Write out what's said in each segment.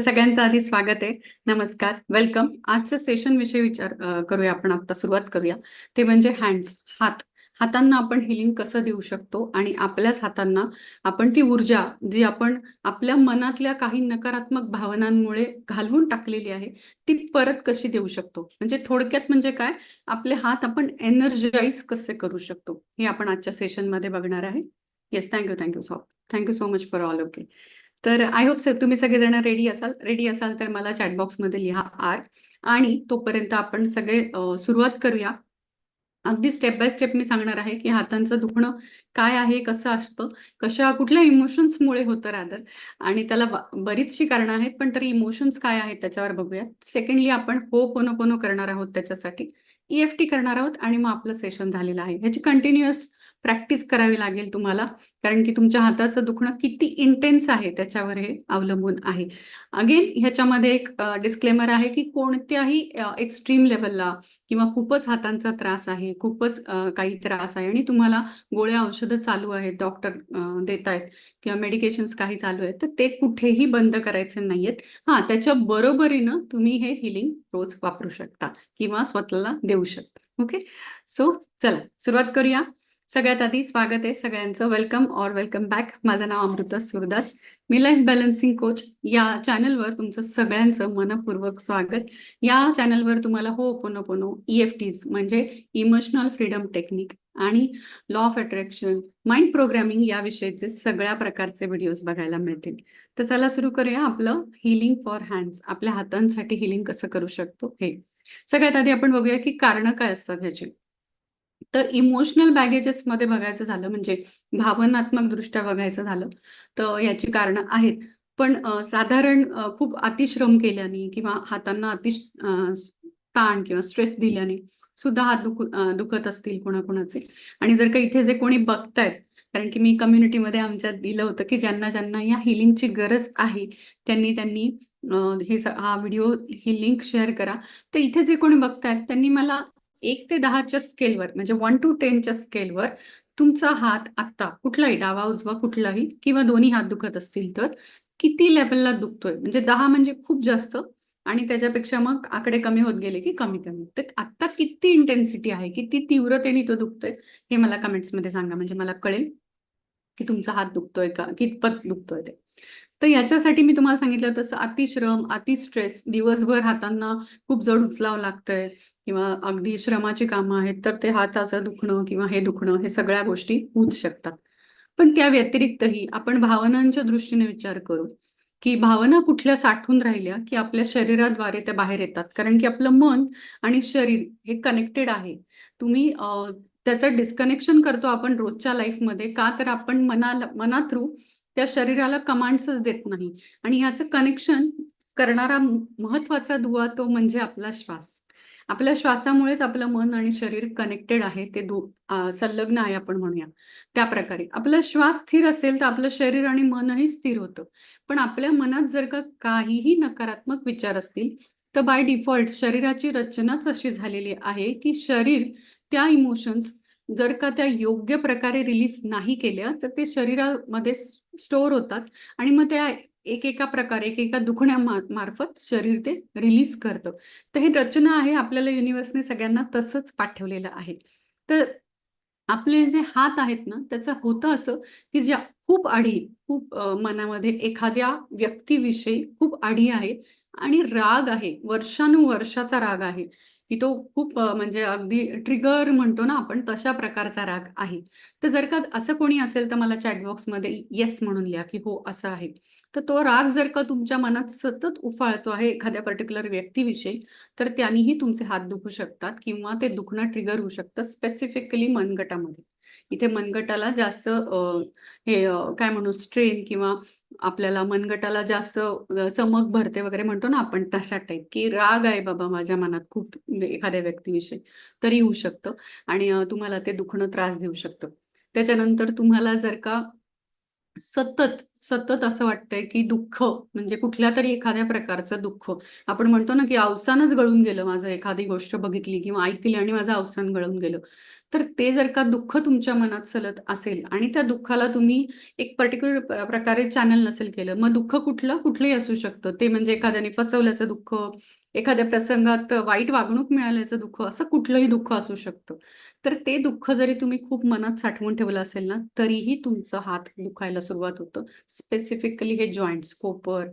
सगळ्यांचं आधी स्वागत आहे. नमस्कार. वेलकम आजचं सेशन विषयी विचार करूया आपण. आता सुरुवात करूया. ते म्हणजे हँड्स हात. हातांना आपण हिलिंग कसं देऊ शकतो आणि आपल्याच हातांना आपण ती ऊर्जा जी आपण आपल्या मनातल्या काही नकारात्मक भावनांमुळे घालवून टाकलेली आहे ती परत कशी देऊ शकतो? म्हणजे थोडक्यात म्हणजे काय? आपले हात आपण एनर्जाईज कसे करू शकतो? हे आपण आजच्या सेशनमध्ये बघणार आहे. Yes thank you thank you so thank you so much for all okay तर आय होप सर तुम्ही सगळेजण रेडी असाल रेडी असाल तर मला चॅटबॉक्समध्ये लिहा आर आणि तोपर्यंत आपण सगळे सुरुवात करूया. अगदी स्टेप बाय स्टेप मी सांगणार आहे की हातांचं दुखणं काय आहे कसं असतं कशा कुठल्या इमोशन्समुळे होतं रादर आणि त्याला बरीचशी कारणं आहेत पण तरी इमोशन्स काय आहेत त्याच्यावर बघूया सेकंडली आपण हो पोनो पोनो करणार आहोत त्याच्यासाठी. एफ टी करणार आहोत आणि मग आपलं सेशन झालेलं आहे. ह्याची कंटिन्युअस प्रॅक्टिस करावी लागेल तुम्हाला. कारण की तुमच्या हाताचं दुखणं किती इंटेन्स आहे त्याच्यावर हे अवलंबून आहे. अगेन ह्याच्यामध्ये एक डिस्क्लेमर आहे की कोणत्याही एक्स्ट्रीम लेवलला किंवा खूपच हातांचा त्रास आहे खूपच काही त्रास आहे आणि तुम्हाला गोळ्या औषधं चालू आहेत डॉक्टर देत आहेत किंवा मेडिकेशन्स काही चालू आहेत तर ते कुठेही बंद करायचे नाहीयेत. हा त्याच्या बरोबरीनं तुम्ही हे हिलिंग रोज वापरू शकता किंवा स्वतःला देऊ शकता. ओके सो चला सुरुवात करूया. सगळ्यात आधी स्वागत आहे सगळ्यांचं. वेलकम ऑर वेलकम बॅक माझं नाव अमृता सुरदास. मी लाईफ बॅलन्सिंग कोच या चॅनलवर तुमचं सगळ्यांचं मनपूर्वक स्वागत. या चॅनलवर तुम्हाला हो पोनो ई एफ टीज म्हणजे इमोशनल फ्रीडम टेक्निक आणि law of attraction mind programming याविषयीचे सगळ्या प्रकारचे व्हिडिओज बघायला मिळतील. तर चला सुरू करूया आपलं हिलिंग फॉर हँड्स आपल्या हातांसाठी हिलिंग कसं करू शकतो हे. सगळ्यात आधी आपण बघूया की कारणं काय असतात ह्याची. तर इमोशनल बॅगेजेस मध्ये बघायचं झालं म्हणजे भावनात्मक दृष्ट्या बघायचं झालं तर याची कारणं आहेत. पण साधारण खूप अतिश्रम केल्याने किंवा हातांना अतिश ताण किंवा स्ट्रेस दिल्याने सुद्धा हात दुख दुखत असतील कोणाकोणाचे. आणि जर का इथे जे कोणी बघतायत कारण की मी कम्युनिटीमध्ये आमच्यात दिलं होतं की ज्यांना ज्यांना या हिलिंगची गरज आहे त्यांनी त्यांनी हे हा व्हिडिओ ही लिंक शेअर करा. तर इथे जे कोणी बघतायत त्यांनी मला एक ते दहाच्या स्केलवर म्हणजे वन टू टेनच्या स्केलवर तुमचा हात आत्ता कुठलाही डावा उजवा कुठलाही किंवा दोन्ही हात दुखत असतील तर किती लेवलला दुखतोय? म्हणजे दहा म्हणजे खूप जास्त आणि त्याच्यापेक्षा मग आकडे कमी होत गेले की कमी कमी. तर आत्ता किती इंटेन्सिटी आहे किती तीव्रतेने तो दुखतोय हे मला कमेंट्समध्ये सांगा. म्हणजे मला कळेल की तुमचा हात दुखतोय का? कितपत दुखतोय ते. तर याच्यासाठी मी तुम्हाला सांगितलं तसं अतिश्रम अति स्ट्रेस दिवसभर हातांना खूप जड उचलावं लागतंय किंवा अगदी श्रमाची कामं आहेत तर ते हाताचं दुखणं किंवा हे दुखणं हे सगळ्या गोष्टी होऊच शकतात. पण त्या व्यतिरिक्तही आपण भावनांच्या दृष्टीने विचार करू की भावना कुठल्या साठून राहिल्या की आपल्या शरीराद्वारे त्या बाहेर येतात. कारण की आपलं मन आणि शरीर हे कनेक्टेड आहे. तुम्ही त्याचं डिस्कनेक्शन करतो आपण रोजच्या लाईफमध्ये का तर आपण मनाला मना थ्रू त्या शरीराला कमांड्सच देत नाही. आणि ह्याचं कनेक्शन करणारा महत्त्वाचा दुवा तो म्हणजे आपला श्वास. आपल्या श्वासामुळेच आपलं मन आणि शरीर कनेक्टेड आहे ते दु संलग्न आहे आपण म्हणूया. त्या प्रकारे. आपला श्वास स्थिर असेल तर आपलं शरीर आणि मनही स्थिर होतं. पण आपल्या मनात जर का काहीही नकारात्मक विचार असतील तर बाय डिफॉल्ट शरीराची रचनाच अशी झालेली आहे की शरीर त्या इमोशन्स जर का त्या योग्य प्रकारे रिलीज नाही केल्या तर ते शरीरामध्ये स्टोअर होतात. आणि मग त्या एकेका प्रकारे एकेका दुखण्या मार्फत शरीर ते रिलीज करतं. तर हे रचना आहे आपल्याला युनिव्हर्सने सगळ्यांना तसंच पाठवलेलं आहे. तर आपले जे हात आहेत ना त्याचं होतं असं की ज्या खूप आढी खूप मनामध्ये एखाद्या व्यक्तीविषयी खूप आढी आहे आणि राग आहे. वर्षानुवर्षाचा राग आहे. की तो खूप म्हणजे अगदी ट्रिगर म्हणतो ना आपण तशा प्रकारचा राग आहे. तर जर का असं कोणी असेल तर मला चॅटबॉक्समध्ये येस म्हणून लिहा की हो असं आहे. तर तो राग जर का तुमच्या मनात सतत उफाळतो आहे एखाद्या पर्टिक्युलर व्यक्तीविषयी तर त्यांनीही तुमचे हात दुखू शकतात किंवा ते दुखणं ट्रिगर होऊ शकतं स्पेसिफिकली मनगटामध्ये. इथे मनगटाला जास्त हे काय म्हणू स्ट्रेन किंवा आपल्याला मनगटाला जास्त चमक भरते वगैरे म्हणतो ना आपण तशा टाईप की राग आहे बाबा माझ्या मनात खूप एखाद्या व्यक्तीविषयी तरी येऊ शकतं. आणि तुम्हाला ते दुखणं त्रास देऊ शकतं. त्याच्यानंतर तुम्हाला जर का सतत सतत असं वाटतंय की दुःख म्हणजे कुठल्या तरी एखाद्या प्रकारचं दुःख. आपण म्हणतो ना की अवसानच गळून गेलं माझं एखादी गोष्ट बघितली किंवा ऐकली आणि माझं अवसान गळून गेलं. तर ते जर का दुःख तुमच्या मनात सलत असेल आणि त्या दुःखाला तुम्ही एक पर्टिक्युलर प्रकारे चॅनल नसेल केलं मग दुःख कुठलं कुठलंही असू शकतं. ते म्हणजे एखाद्याने फसवल्याचं दुःख एखाद्या प्रसंगात वाईट वागणूक मिळाल्याचं दुःख असं कुठलंही दुःख असू शकतं. तर ते दुःख जरी तुम्ही खूप मनात साठवून ठेवलं असेल ना तरीही तुमचं हात दुखायला सुरुवात होतं. स्पेसिफिकली हे जॉईंट्स कोपर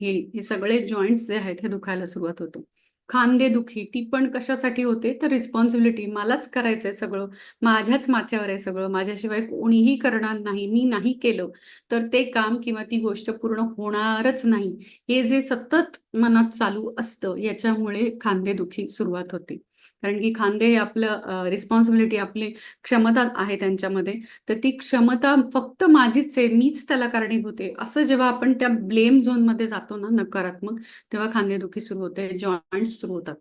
हे हे सगळे जॉईंट्स जे आहेत हे दुखायला सुरुवात होतं. खांदेदुखी ती पण कशासाठी होते? तर रिस्पॉन्सिबिलिटी मलाच करायचंय सगळं. माझ्याच माथ्यावर आहे सगळं. माझ्याशिवाय कोणीही करणार नाही. मी नाही केलं तर ते काम किंवा ती गोष्ट पूर्ण होणारच नाही. हे जे सतत मनात चालू असतं याच्यामुळे खांदेदुखी सुरुवात होते. कारण की खांदे हे आपलं रिस्पॉन्सिबिलिटी आपली क्षमता आहे त्यांच्यामध्ये. तर ती क्षमता फक्त माझीच आहे मीच त्याला कारणीभूत आहे. असं जेव्हा आपण त्या ब्लेम झोनमध्ये जातो ना नकारात्मक तेव्हा खांदेदुखी सुरू होते जॉईंट सुरू होतात.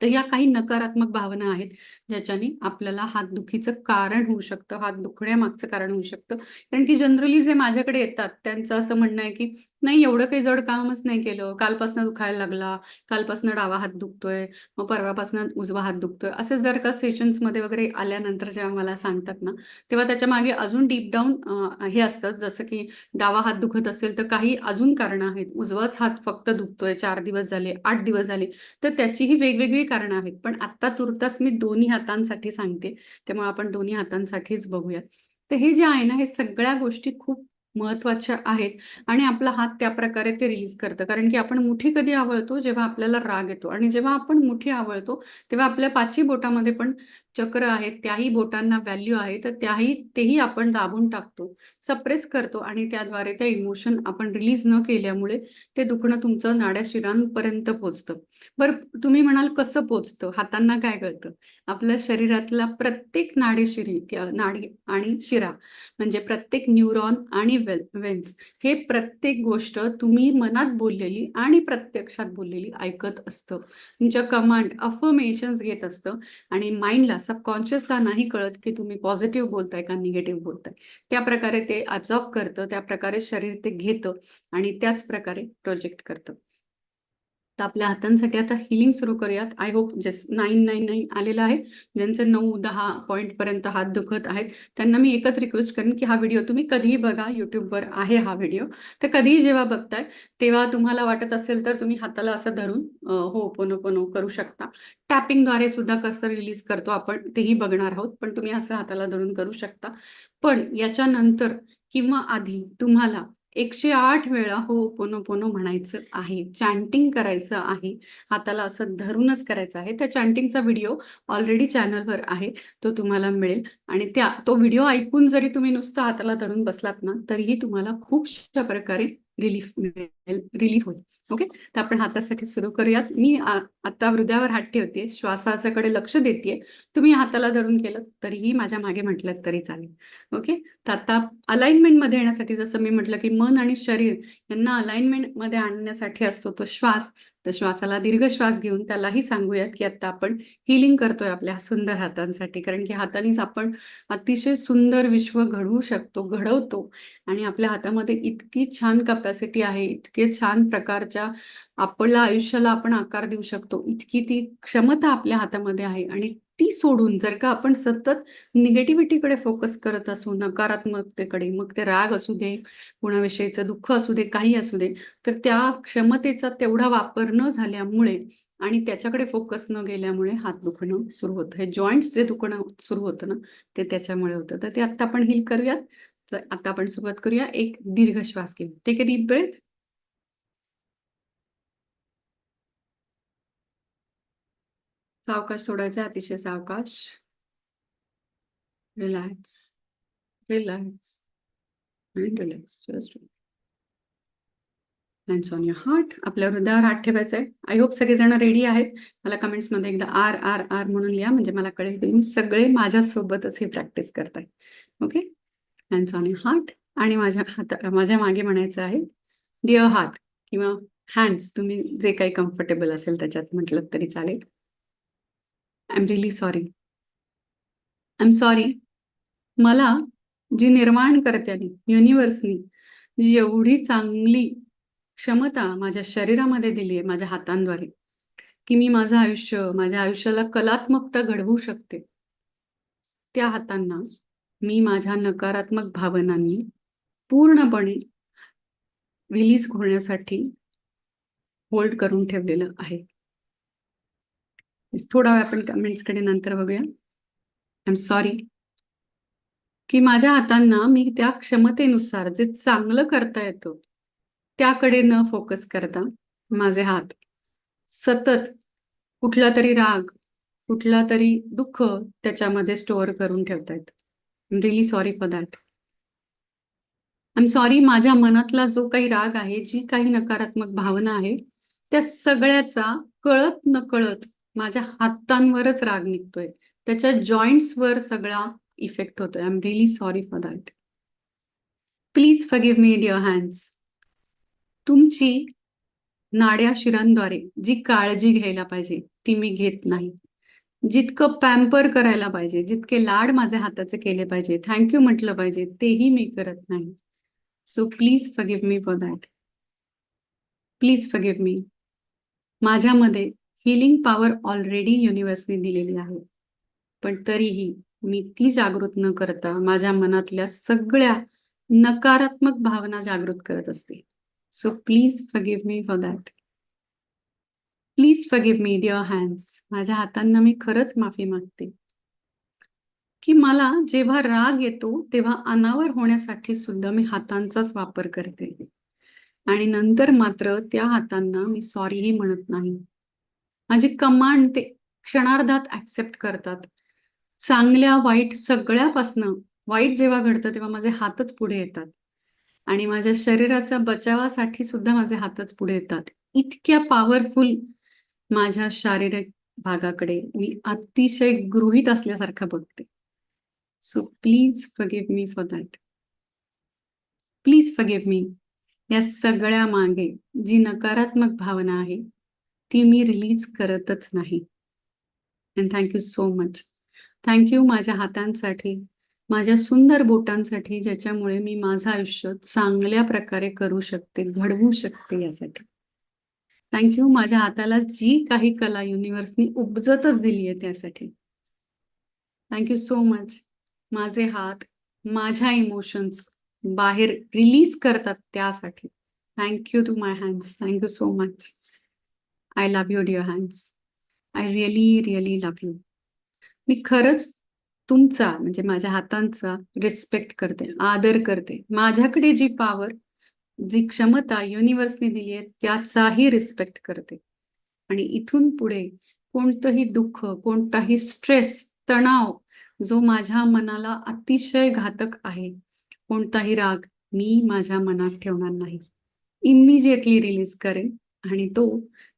तर या काही नकारात्मक भावना आहेत ज्याच्याने आपल्याला हात दुखीचं कारण होऊ शकतं हात दुखण्यामागचं कारण होऊ शकतं. कारण की जनरली जे माझ्याकडे येतात त्यांचं असं म्हणणं आहे की नाही एवढं काही जड कामच नाही केलं. कालपासून दुखायला लागला कालपासनं डावा हात दुखतोय मग परवापासनं उजवा हात दुखतोय. असे जर का सेशन्समध्ये वगैरे आल्यानंतर जेव्हा मला सांगतात ना तेव्हा त्याच्यामागे अजून डीप डाऊन हे असतं. जसं की डावा हात दुखत असेल तर काही अजून कारणं आहेत. उजवाच हात फक्त दुखतोय चार दिवस झाले आठ दिवस झाले तर त्याचीही वेगवेगळी कारणं आहेत. पण आत्ता तुर्तास मी दोन्ही हातांसाठी सांगते. त्यामुळे आपण दोन्ही हातांसाठीच बघूयात. तर हे जे आहे ना हे सगळ्या गोष्टी खूप महत्त्वाच्या आहेत. आणि आपला हात त्या प्रकारे ते रिलीज करतं. कारण की आपण मुठी कधी आवळतो जेव्हा आपल्याला राग येतो. आणि जेव्हा आपण मुठी आवळतो तेव्हा आपल्या पाचवी बोटामध्ये पण चक्र आहेत त्याही बोटांना व्हॅल्यू आहे तर त्याही तेही आपण दाबून टाकतो सप्रेस करतो आणि त्याद्वारे त्या इमोशन आपण रिलीज न केल्यामुळे ते दुखणं तुमचं नाड्या शिरांपर्यंत पोचतं. बरं तुम्ही म्हणाल कसं पोचतं? हातांना काय कळतं? आपल्या शरीरातला प्रत्येक नाडेशिरी नाडी आणि शिरा म्हणजे प्रत्येक न्यूरॉन आणि वेल वेन्स हे प्रत्येक गोष्ट तुम्ही मनात बोललेली आणि प्रत्यक्षात बोललेली ऐकत असतं. तुमच्या कमांड अफर्मेशन्स घेत असतं आणि माइंडला सबकॉन्शियसला नाही कळत की तुम्ही पॉझिटिव्ह बोलताय का निगेटिव्ह बोलताय. त्या प्रकारे ते अब्झॉर्ब करतं त्या प्रकारे शरीर ते घेतं आणि त्याच प्रकारे प्रोजेक्ट करतं. तर आपल्या हातांसाठी आता हिलिंग सुरू करूयात. I hope just nine nine nine आलेला आहे. ज्यांचे नऊ दहा पॉईंटपर्यंत हात दुखत आहेत त्यांना मी एकच रिक्वेस्ट करेन की हा व्हिडिओ तुम्ही कधीही बघा यूट्यूबवर आहे हा व्हिडिओ तर कधीही जेव्हा बघताय तेव्हा तुम्हाला वाटत असेल तर तुम्ही हाताला असं धरून हो पोनो पोनो करू शकता. टॅपिंगद्वारे सुद्धा कसं रिलीज करतो आपण तेही बघणार आहोत पण तुम्ही असं हाताला धरून करू शकता. पण याच्यानंतर किंवा आधी तुम्हाला एकशे आठ वेळा हो पोनो पोनो म्हणायचं आहे. चॅन्टिंग करायचं आहे. हाताला असं धरूनच करायचं आहे. त्या चॅन्टिंगचा व्हिडिओ ऑलरेडी चॅनलवर आहे. तो तुम्हाला मिळेल. आणि त्या तो व्हिडिओ ऐकून जरी तुम्ही नुसतं हाताला धरून बसलात ना तरीही तुम्हाला खूपशा प्रकारे रिलीफ मिळेल रिलीज होईल. ओके? तर आपण हातासाठी सुरू करूयात. मी आता हृदयावर हात ठेवते श्वासाच्याकडे लक्ष देते तुम्ही हाताला धरून केलं तरीही माझ्या मागे म्हटलं तरी चालेल. ओके? तर आता अलाइनमेंटमध्ये येण्यासाठी जसं मी म्हटलं की मन आणि शरीर यांना अलाइनमेंटमध्ये आणण्यासाठी असतो तो श्वास. तर श्वासाला दीर्घ श्वास घेऊन त्यालाही सांगूयात की आता आपण हिलिंग करतोय आपल्या सुंदर हातांसाठी. कारण की हातानेच आपण अतिशय सुंदर विश्व घडवू शकतो घडवतो. आणि आपल्या हातामध्ये इतकी छान कपॅसिटी आहे इतके छान प्रकारच्या आपल्या आयुष्याला आपण आकार देऊ शकतो. इतकी ती क्षमता आपल्या हातामध्ये आहे आणि ती सोडून जर का आपण सतत निगेटिव्हिटीकडे फोकस करत असू नकारात्मकतेकडे मग ते राग असू दे कुणाविषयीचं दुःख असू दे काही असू दे तर त्या क्षमतेचा तेवढा वापर न झाल्यामुळे आणि त्याच्याकडे फोकस न गेल्यामुळे हात दुखणं सुरू होतं. हे जॉईंट्स जे दुखणं सुरू होतं ना ते त्याच्यामुळे होतं. तर ते आता आपण हिल करूयात. तर आता आपण सुरुवात करूया. एक दीर्घ श्वास घेऊ टेक अ डीप ब्रेथ सावकाश सोडायचा अतिशय सावकाश. Relax relax and relax just hands on your heart आपल्या हृदयावर हात ठेवायचा आहे. आय होप सगळेजण रेडी आहेत. मला कमेंट्समध्ये एकदा आर आर आर म्हणून लिहा. म्हणजे मला कळेल की मी सगळे माझ्यासोबतच ही प्रॅक्टिस करताय. Okay hands on your heart आणि माझ्या हात माझ्या मागे म्हणायचं आहे. डिअर हात किंवा हँड्स तुम्ही जे काही कम्फर्टेबल असेल त्याच्यात म्हटलं तरी चालेल. I am really sorry I am sorry मला जी निर्माण करत्यानी युनिव्हर्सनी जी एवढी चांगली क्षमता माझ्या शरीरामध्ये दिली आहे माझ्या हातांद्वारे की मी माझं आयुष्य माझ्या आयुष्याला कलात्मकता घडवू शकते त्या हातांना मी माझ्या नकारात्मक भावनांनी पूर्णपणे रिलीज होण्यासाठी होल्ड करून ठेवलेलं आहे. थोडा वेळ आपण कमेंट्सकडे नंतर बघूया. आय एम सॉरी की माझ्या हातांना मी त्या क्षमतेनुसार जे चांगलं करता येतं त्याकडे न फोकस करता माझे हात सतत कुठला तरी राग कुठला तरी दुःख त्याच्यामध्ये स्टोअर करून ठेवतायत really sorry for that I am sorry माझ्या मनातला जो काही राग आहे जी काही नकारात्मक भावना आहे त्या सगळ्याचा कळत न कळत माझ्या हातांवरच राग निघतोय. त्याच्या जॉईंट्सवर सगळा इफेक्ट होतोय. I am really sorry for that please forgive me dear hands तुमची नाड्या शिरांद्वारे जी काळजी घ्यायला पाहिजे ती मी घेत नाही. जितकं पॅम्पर करायला पाहिजे जितके लाड माझ्या हाताचे केले पाहिजे थँक्यू म्हटलं पाहिजे तेही मी करत नाही. So please forgive me for that please forgive me माझ्यामध्ये हिलिंग पॉवर ऑलरेडी युनिव्हर्सने दिलेली आहे. पण तरीही मी ती जागृत न करता माझ्या मनातल्या सगळ्या नकारात्मक भावना जागृत करत असते. So please forgive me for that please forgive me dear hands माझ्या हातांना मी खरंच माफी मागते. की मला जेव्हा राग येतो तेव्हा अनावर होण्यासाठी सुद्धा मी हातांचाच वापर करते. आणि नंतर मात्र त्या हातांना मी सॉरीही म्हणत नाही. माझी कमांड ते क्षणार्धात ऍक्सेप्ट करतात. चांगल्या वाईट सगळ्यापासनं वाईट जेव्हा घडतं तेव्हा माझे हातच पुढे येतात. आणि माझ्या शरीराच्या बचावासाठी सुद्धा माझे हातच पुढे येतात. इतक्या पॉवरफुल माझ्या शारीरिक भागाकडे मी अतिशय गृहित असल्यासारखं बघते. So please forgive me for that please forgive me या सगळ्या मागे जी नकारात्मक भावना आहे ती मी रिलीज करतच नाही. And thank you so much thank you माझ्या हातांसाठी माझ्या सुंदर बोटांसाठी ज्याच्यामुळे मी माझं आयुष्य चांगल्या प्रकारे करू शकते घडवू शकते यासाठी. थँक्यू माझ्या हाताला जी काही कला युनिव्हर्सनी उपजतच दिली आहे त्यासाठी. थँक्यू सो मच माझे हात माझ्या इमोशन्स बाहेर रिलीज करतात त्यासाठी. Thank you to my hands thank you so much I love you dear hands I really really love you मी खरंच तुमचा म्हणजे माझ्या हातांचा रिस्पेक्ट करते आदर करते. माझ्याकडे जी पॉवर जी क्षमता युनिव्हर्सने दिली आहे त्याचाही रिस्पेक्ट करते. आणि इथून पुढे कोणतंही दुःख कोणताही स्ट्रेस तणाव जो माझ्या मनाला अतिशय घातक आहे कोणताही राग मी माझ्या मनात ठेवणार नाही. इमिजिएटली रिलीज करेन. आणि तो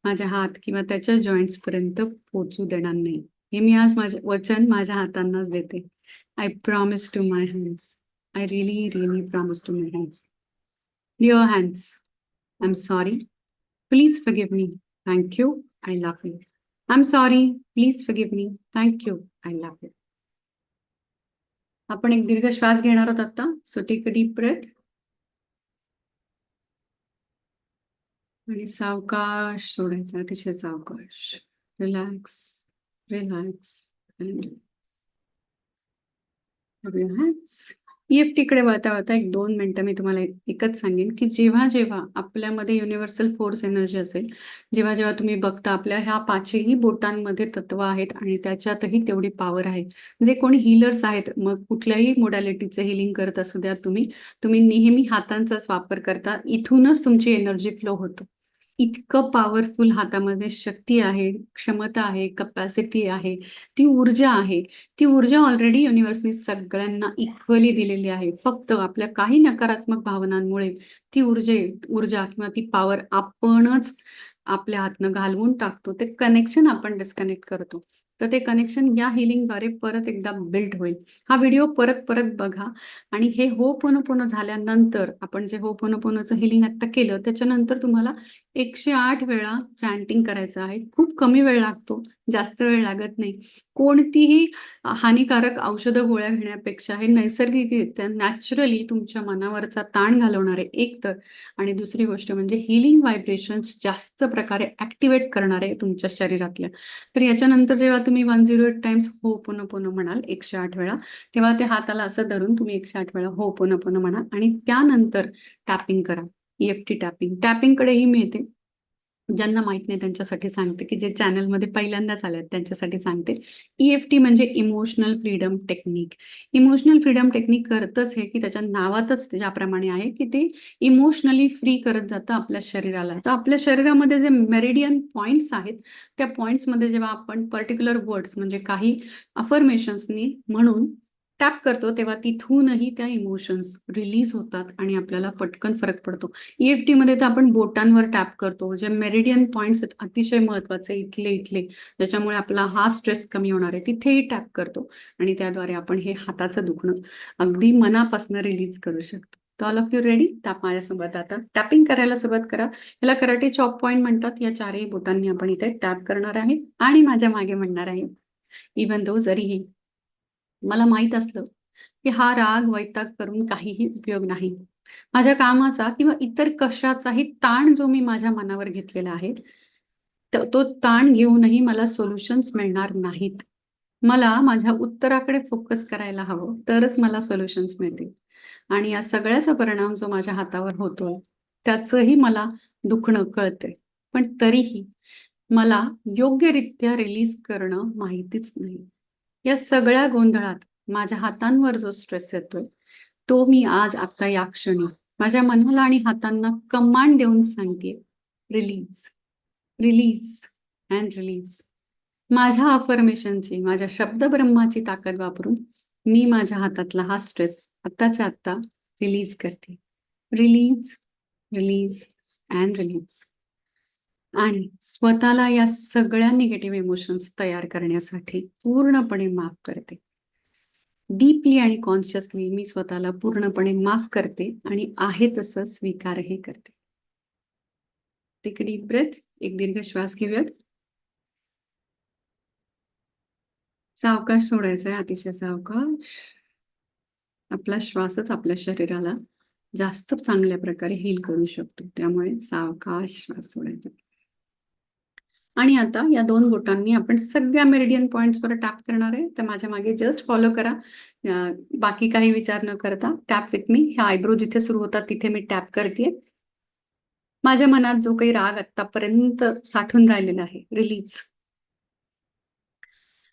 माझ्या हात किंवा त्याच्या जॉईंट्स पर्यंत पोहोचू देणार नाही. हे मी आज माझे वचन माझ्या हातांनाच देते. I promise to my hands I really really promise to my hands dear hands I am sorry please forgive me thank you I love you I am sorry please forgive me thank you I love you आपण एक दीर्घ श्वास घेणार आहोत आता. So take a deep breath आणि सावकाश सोडायचा अतिशय सावकाश. रिलॅक्स रिलॅक्स ईएफटी कडे वळता वळता एक दोन मिनिटं मी तुम्हाला एकच सांगेन की जेव्हा जेव्हा आपल्यामध्ये युनिव्हर्सल फोर्स एनर्जी असेल जेव्हा जेव्हा तुम्ही बघता आपल्या ह्या पाचही बोटांमध्ये तत्व आहेत आणि त्याच्यातही तेवढी पॉवर आहे. जे कोणी हिलर्स आहेत मग कुठल्याही मोडॅलिटीचं हिलिंग करत असू द्या तुम्ही तुम्ही नेहमी हातांचाच वापर करता इथूनच तुमची एनर्जी फ्लो होतो. इतकं पॉवरफुल हातामध्ये शक्ती आहे क्षमता आहे कपॅसिटी आहे ती ऊर्जा आहे. ती ऊर्जा ऑलरेडी युनिव्हर्सनी सगळ्यांना इक्वली दिलेली आहे. फक्त आपल्या काही नकारात्मक भावनांमुळे ती ऊर्जे ऊर्जा किंवा ती पॉवर आपणच आपल्या हातनं घालवून टाकतो. ते कनेक्शन आपण डिस्कनेक्ट करतो. तर ते कनेक्शन या हिलिंगद्वारे परत एकदा बिल्ड होईल. हा व्हिडिओ परत परत बघा. आणि हे हो पोनो झाल्यानंतर आपण जे हो पोनो हिलिंग आता केलं त्याच्यानंतर तुम्हाला एकशे आठ वेळा चॅन्टिंग करायचं आहे. खूप कमी वेळ लागतो. जास्त वेळ लागत नाही. कोणतीही हानिकारक औषधं गोळ्या घेण्यापेक्षा हे नैसर्गिकरित्या नॅचरली तुमच्या मनावरचा ताण घालवणारे एक तर. आणि दुसरी गोष्ट म्हणजे हिलिंग व्हायब्रेशन्स जास्त प्रकारे ऍक्टिवेट करणारे तुमच्या शरीरातल्या तर याच्यानंतर जेव्हा तुम्ही वन झिरो एट टाइम्स हो पुन पुन्हा म्हणाल एकशे आठ वेळा तेव्हा ते हाताला असं धरून तुम्ही एकशे आठ वेळा हो पुन पुन्हा म्हणा आणि त्यानंतर टॅपिंग करा. ईएफटी टॅपिंग टॅपिंगकडेही मिळते. ज्यांना माहीत नाही त्यांच्यासाठी सांगते की जे चॅनलमध्ये पहिल्यांदाच आले त्यांच्यासाठी सांगते. ईएफटी म्हणजे emotional freedom technique. Emotional freedom technique करतच हे की त्याच्या नावातच ज्याप्रमाणे आहे की ते इमोशनली फ्री करत जातं आपल्या शरीराला. तर आपल्या शरीरामध्ये जे मेरिडियन पॉइंट्स आहेत त्या पॉइंट्समध्ये जेव्हा आपण पर्टिक्युलर वर्ड्स म्हणजे काही अफर्मेशन्सनी म्हणून टॅप करतो तेव्हा तिथूनही त्या इमोशन्स रिलीज होतात आणि आपल्याला पटकन फरक पडतो. ईएफटी मध्ये तर आपण बोटांवर टॅप करतो जे मेरिडियन पॉइंट्स आहेत अतिशय महत्त्वाचे इथले इथले ज्याच्यामुळे आपला हा स्ट्रेस कमी होणार आहे तिथेही टॅप करतो आणि त्याद्वारे आपण हे हाताचं दुखणं अगदी मनापासून रिलीज करू शकतो. तर all of you ready tap माझ्यासोबत आता. टॅपिंग करायला सुरुवात करा. याला कराटे चॉप पॉईंट म्हणतात. या चारही बोटांनी आपण इथे टॅप करणार आहे आणि माझ्या मागे म्हणणार आहे. इवन दो जरीही मला माहीत असलं की हा राग वैताग करून काहीही उपयोग नाही. माझ्या कामाचा किंवा इतर कशाचाही ताण जो मी माझ्या मनावर घेतलेला आहे तो ताण घेऊनही मला सोल्युशन्स मिळणार नाहीत. मला माझ्या उत्तराकडे फोकस करायला हवं तरच मला सोल्युशन्स मिळतील. आणि या सगळ्याचा परिणाम जो माझ्या हातावर होतोय त्याचंही मला दुखणं कळतंय. पण तरीही मला योग्यरित्या रिलीज करणं माहितीच नाही. या सगळ्या गोंधळात माझ्या हातांवर जो स्ट्रेस येतोय तो मी आज आता या क्षणी माझ्या मनाला आणि हातांना कमांड देऊन सांगते रिलीज रिलीज अँड रिलीज माझ्या अफर्मेशनची माझ्या शब्दब्रह्माची ताकद वापरून मी माझ्या हातातला हा स्ट्रेस आत्ताच्या आत्ता रिलीज करते. रिलीज रिलीज अँड रिलीज आणि स्वतःला या सगळ्या निगेटिव्ह इमोशन्स तयार करण्यासाठी पूर्णपणे माफ करते. डीपली आणि कॉन्शियसली मी स्वतःला पूर्णपणे माफ करते आणि आहे तसं स्वीकारही करते. टेक डीप ब्रेथ एक दीर्घ श्वास घेऊयात. सावकाश सोडायचा आहे अतिशय सावकाश. आपला श्वासच आपल्या शरीराला जास्त चांगल्या प्रकारे हील करू शकतो. त्यामुळे सावकाश श्वास सोडायचा. आणि आता या दोन बोटांनी आपण सगळ्या मेरिडियन पॉईंट्सवर टॅप करणार आहे. तर माझ्या मागे जस्ट फॉलो करा. बाकी काही विचार न करता टॅप विथ मी. ह्या आयब्रो जिथे सुरू होतात तिथे मी टॅप करते. माझ्या मनात जो काही राग आतापर्यंत साठून राहिलेला आहे रिलीज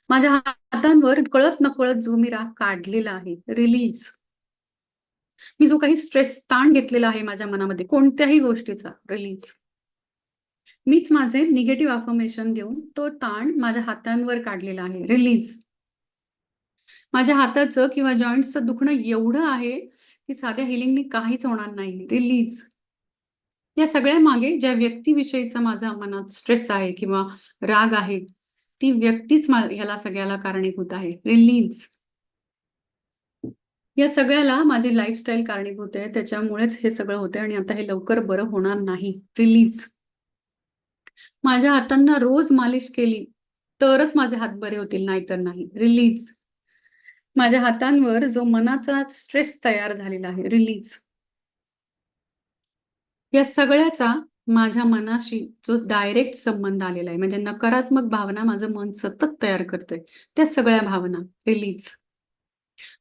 माझ्या हातांवर कळत नकळत जो मी राग काढलेला आहे रिलीज मी जो काही स्ट्रेस ताण घेतलेला आहे माझ्या मनामध्ये कोणत्याही गोष्टीचा रिलीज मीच माझे निगेटिव्ह अफर्मेशन देऊन तो ताण माझ्या हातांवर काढलेला आहे. रिलीज माझ्या हाताचं किंवा जॉईंटचं दुखणं एवढं आहे की साध्या हिलिंगने काहीच होणार नाही. रिलीज या सगळ्या मागे ज्या व्यक्तीविषयीचा माझा मनात स्ट्रेस आहे किंवा राग आहे ती व्यक्तीच ह्याला सगळ्याला कारणीभूत आहे. रिलीज या सगळ्याला माझी लाईफस्टाईल कारणीभूत आहे. त्याच्यामुळेच हे सगळं होते आणि आता हे लवकर बरं होणार नाही. रिलीज माझ्या हातांना रोज मालिश केली तरच माझे हात बरे होतील नाहीतर नाही. रिलीज माझ्या हातांवर जो मनाचा स्ट्रेस तयार झालेला आहे रिलीज या सगळ्याचा माझ्या मनाशी जो डायरेक्ट संबंध आलेला आहे म्हणजे नकारात्मक भावना माझं मन सतत तयार करतंय त्या सगळ्या भावना रिलीज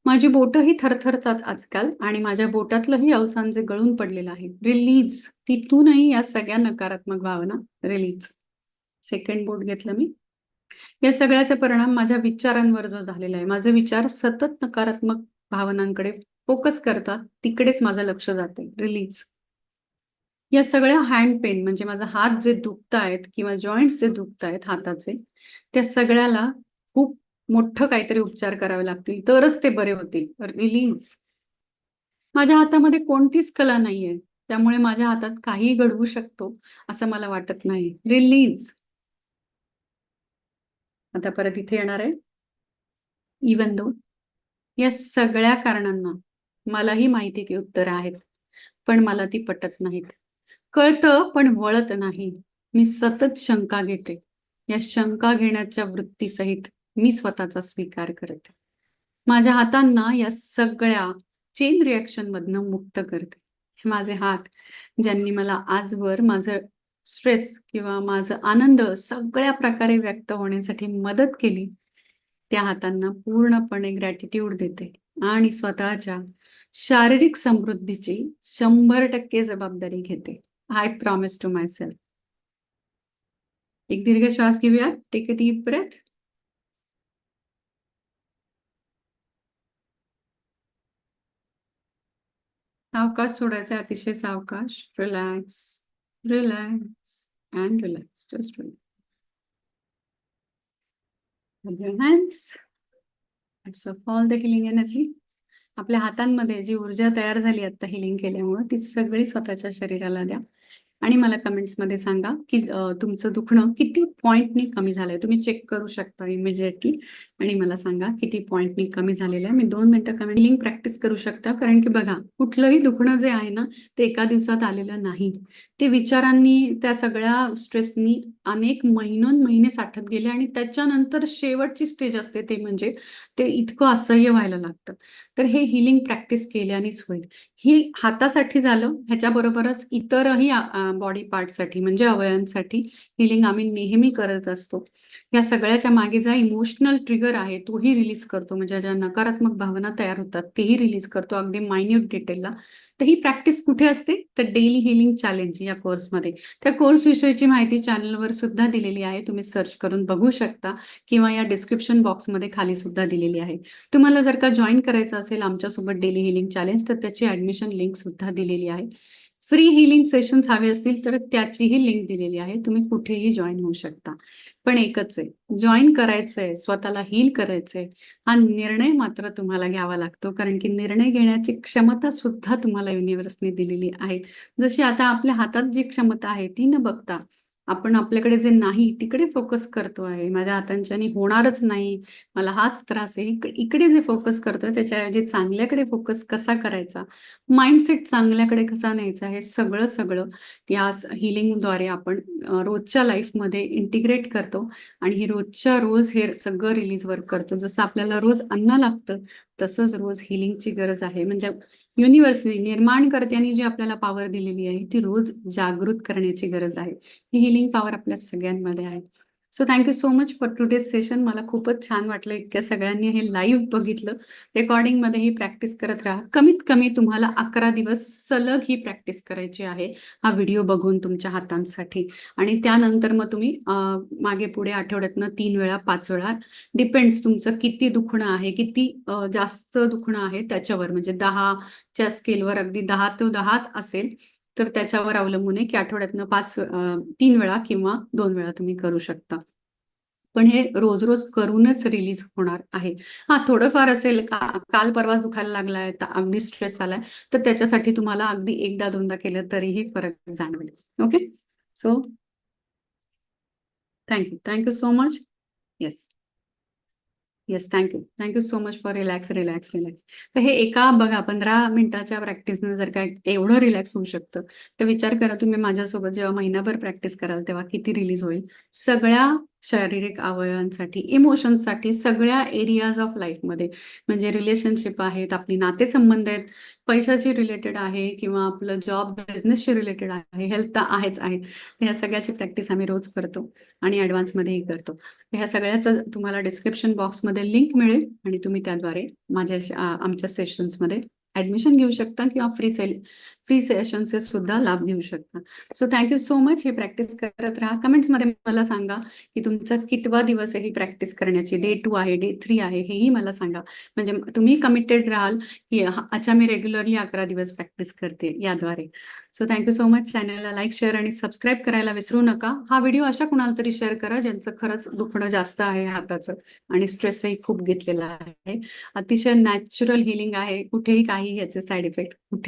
माझी बोटही थरथरतात आजकाल आणि माझ्या बोटातलंही अवसान जे गळून पडलेलं आहे. रिलीज तिथूनही या सगळ्या नकारात्मक भावना. रिलीज सेकंड बोट घेतलं मी. या सगळ्याचा परिणाम माझ्या विचारांवर जो झालेला आहे. माझे विचार सतत नकारात्मक भावनांकडे फोकस करतात. तिकडेच माझं लक्ष जाते रिलीज या सगळ्या हँड पेन म्हणजे माझा हात जे दुखतायत किंवा जॉईंट्स जे दुखतायत हाताचे त्या सगळ्याला खूप मोठं काहीतरी उपचार करावे लागतील तरच ते बरे होतील. रिलीज माझ्या हातामध्ये कोणतीच कला नाहीये त्यामुळे माझ्या हातात काही घडवू शकतो असं मला वाटत नाही. रिलीज आता परत इथे येणार आहे. इवन दो या सगळ्या कारणांना मलाही माहिती की उत्तर आहेत पण मला ती पटत नाहीत. कळतं पण वळत नाही. मी सतत शंका घेते. या शंका घेण्याच्या वृत्तीसहित मी स्वतःचा स्वीकार करते. माझ्या हातांना या सगळ्या चेन रिॲक्शन मधनं मुक्त करते. हे माझे हात ज्यांनी मला आजवर माझं स्ट्रेस किंवा माझं आनंद सगळ्या प्रकारे व्यक्त होण्यासाठी मदत केली त्या हातांना पूर्णपणे ग्रॅटिट्यूड देते आणि स्वतःच्या शारीरिक समृद्धीची शंभर टक्के जबाबदारी घेते. I promise to myself एक दीर्घ श्वास घेऊया टेक अ डीप ब्रेथ सावकाश सोडायचा अतिशय सावकाश relax relax and relax just relax of all the healing energy आपल्या हातांमध्ये जी ऊर्जा तयार झाली आता हिलिंग केल्यामुळे ती सगळी स्वतःच्या शरीराला द्या. आणि मला कमेंट्समध्ये सांगा की तुमचं दुखणं किती पॉईंटनी कमी झालंय? तुम्ही चेक करू शकता इमिजिएटली आणि मला सांगा किती पॉईंटनी कमी झालेलं आहे. मी दोन मिनटं कमेंट लिंक प्रॅक्टिस करू शकता. कारण की बघा कुठलंही दुखणं जे आहे ना ते एका दिवसात आलेलं नाही. ते विचारांनी त्या सगळ्या स्ट्रेसनी अनेक महिनोन महिने साठत गेले आणि त्याच्यानंतर शेवटची स्टेज असते ते म्हणजे ते इतकं असह्य व्हायला लागतं. तर हे हिलिंग प्रॅक्टिस केल्यानेच होईल. ही हातासाठी झालं ह्याच्याबरोबरच इतरही बॉडी पार्टसाठी म्हणजे अवयवांसाठी हिलिंग आम्ही नेहमी करत असतो. या सगळ्याच्या मागे जा इमोशनल ट्रिगर आहे तोही रिलीज करतो. म्हणजे ज्या नकारात्मक भावना तयार होतात तेही रिलीज करतो. अगदी मायन्यूट डिटेलला तर ही प्रॅक्टिस कुठे असते? तर डेली हिलिंग चॅलेंज या कोर्समध्ये त्या कोर्स विषयीची माहिती चॅनलवर सुद्धा दिलेली आहे. तुम्ही सर्च करून बघू शकता. किंवा या डिस्क्रिप्शन बॉक्समध्ये खाली सुद्धा दिलेली आहे. तुम्हाला जर का जॉईन करायचं असेल आमच्यासोबत डेली हिलिंग चॅलेंज तर त्याची ऍडमिशन लिंक सुद्धा दिलेली आहे. फ्री हिलिंग सेशन्स हवे असतील तर त्याचीही लिंक दिलेली आहे. तुम्ही कुठेही जॉईन होऊ शकता. पण एकच आहे. जॉईन करायचंय. स्वतःला हील करायचंय. हा निर्णय मात्र तुम्हाला घ्यावा लागतो. कारण की निर्णय घेण्याची क्षमता सुद्धा तुम्हाला युनिव्हर्सने दिलेली आहे. जशी आता आपल्या हातात जी क्षमता आहे ती न बघता आपण आपल्याकडे जे नाही तिकडे फोकस करतो आहे. माझ्या हातांच्याने होणारच नाही. मला हाच त्रास आहे. इकडे जे फोकस करतोय त्याच्याऐवजी चांगल्याकडे फोकस कसा करायचा? माइंडसेट चांगल्याकडे कसा न्यायचा? हे सगळं सगळं या हिलिंगद्वारे आपण रोजच्या लाईफमध्ये इंटिग्रेट करतो. आणि हे रोजच्या रोज हे सगळं रिलीज वर्क करतो. जसं आपल्याला रोज अन्न लागतं तसंच रोज हिलिंगची गरज आहे. म्हणजे युनिव्हर्सने निर्माणकर्त्यांनी जी आपल्याला पॉवर दिलेली आहे ती रोज जागृत करण्याची गरज आहे. ही हिलिंग पॉवर आपल्या सगळ्यांमध्ये आहे. So thank you so much for today's session मला खूपच छान वाटलं इतक्या सगळ्यांनी हे लाईव्ह बघितलं. रेकॉर्डिंगमध्ये ही प्रॅक्टिस करत राहा. कमीत कमी तुम्हाला अकरा दिवस सलग ही प्रॅक्टिस करायची आहे हा व्हिडिओ बघून तुमच्या हातांसाठी. आणि त्यानंतर मग तुम्ही मागे पुढे आठवड्यातनं तीन वेळा पाच वेळा डिपेंड्स तुमचं किती दुखणं आहे किती जास्त दुखणं आहे त्याच्यावर. म्हणजे दहाच्या स्केलवर अगदी दहा ते दहाच असेल. तर त्याच्यावर अवलंबून आहे की आठवड्यातनं पाच तीन वेळा किंवा दोन वेळा तुम्ही करू शकता. पण हे रोज रोज करूनच रिलीज होणार आहे. हा थोडंफार असेल का काल परवा दुखायला लागलाय तर अगदी स्ट्रेस आलाय तर त्याच्यासाठी तुम्हाला अगदी एकदा दोनदा केलं तरीही फरक जाणवेल. Okay so thank you thank you so much yes yes thank you thank you so much for relax relax relax तर हे एका बघा पंधरा मिनिटाच्या प्रॅक्टिसनं जर काय एवढं रिलॅक्स होऊ शकतं तर विचार करा तुम्ही माझ्यासोबत जेव्हा महिनाभर प्रॅक्टिस कराल तेव्हा किती रिलीज होईल. सगळ्या शारीरिक अवयवांसाठी इमोशन्ससाठी सगळ्या एरियाज ऑफ लाईफमध्ये म्हणजे रिलेशनशिप आहेत आपली नातेसंबंध आहेत पैशाशी रिलेटेड आहे किंवा आपलं जॉब बिझनेसशी रिलेटेड आहे हेल्थ तर आहेच आहे. ह्या सगळ्याची प्रॅक्टिस आम्ही रोज करतो आणि ॲडव्हान्समध्येही करतो. ह्या सगळ्याचं तुम्हाला डिस्क्रिप्शन बॉक्समध्ये लिंक मिळेल आणि तुम्ही त्याद्वारे माझ्या आमच्या सेशन्समध्ये ॲडमिशन घेऊ शकता किंवा फ्री सेल फ्री सेशनचे सुद्धा लाभ घेऊ शकता. So thank you so much हे प्रॅक्टिस करत राहा. कमेंट्समध्ये मला सांगा की तुमचा कितवा दिवस आहे ही प्रॅक्टिस करण्याची? डे टू आहे डे थ्री आहे हेही मला सांगा. म्हणजे तुम्ही कमिटेड राहाल की अच्छा मी रेग्युलरली अकरा दिवस प्रॅक्टिस करते याद्वारे. So thank you so much चॅनलला लाईक शेअर आणि सबस्क्राईब करायला विसरू नका. हा व्हिडिओ अशा कुणाला तरी शेअर करा ज्यांचं खरंच दुखणं जास्त आहे हाताचं आणि स्ट्रेसही खूप घेतलेला आहे. अतिशय नॅचरल हिलिंग आहे. कुठेही काही याचे साईड इफेक्ट कुठे